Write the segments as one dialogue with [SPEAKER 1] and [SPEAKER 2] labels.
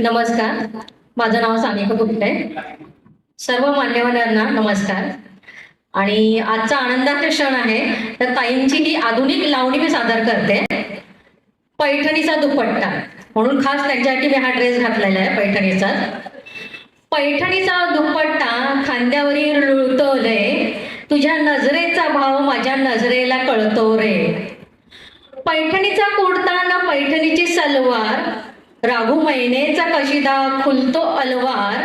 [SPEAKER 1] नमस्कार. माझं नाव सानिका गुप्ते. सर्व मान्यवरांना नमस्कार. आणि आजचा आनंदाचा क्षण आहे तर ताईंची ही आधुनिक लावणी मी सादर करते. पैठणीचा दुपट्टा. म्हणून खास त्यांच्यासाठी मी हा ड्रेस घातलेला आहे पैठणीचा. पैठणीचा दुपट्टा खांद्यावरील रुळतो तुझ्या नजरेचा भाव माझ्या नजरेला कळतो रे. पैठणीचा कुर्ता ना पैठणीची सलवार राघू मैनेचा कशिदा खुलतो अलवार.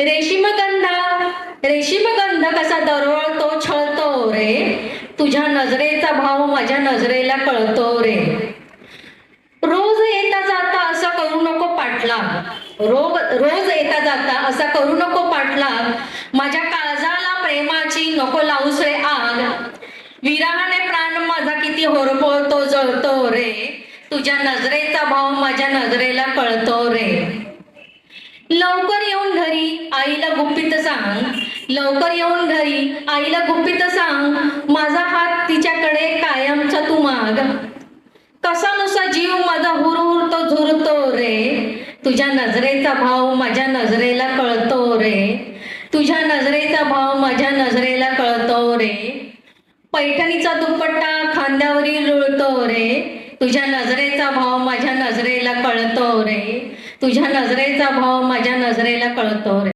[SPEAKER 1] रेशीमगंधा रेशीमगंध कसा दरवळतो छळतो रे? तुझ्या नजरेचा भाव माझ्या नजरेला कळतो रे. रोज येता जाता असं करू नको पाटला रोग रोज येता जाता असा करू नको पाटला माझ्या काळजाला प्रेमाची नको लावूस रे आग. विराहाने प्राण माझा किती होरपळतो जळतो रे. तुझ्या नजरेचा भाव माझ्या नजरेला कळतो रे. लवकर येऊन घरी आईला गुप्पित सांग. लवकर येऊन घरी आईला गुप्पित सांग. माझा हात तिच्याकडे कायमचा तू माग. कसा नुसा जीव माझा हुरहुरतो झुरतो रे. तुझ्या नजरेचा भाव माझ्या नजरेला कळतो रे. तुझ्या नजरेचा भाव माझ्या नजरेला कळतो रे. पैठणीचा दुपट्टा खांद्यावरील रुळतो रे. तुझ्या नजरेचा भाव माझ्या नजरेला कळतो रे. तुझ्या नजरेचा भाव माझ्या नजरेला कळतो रे.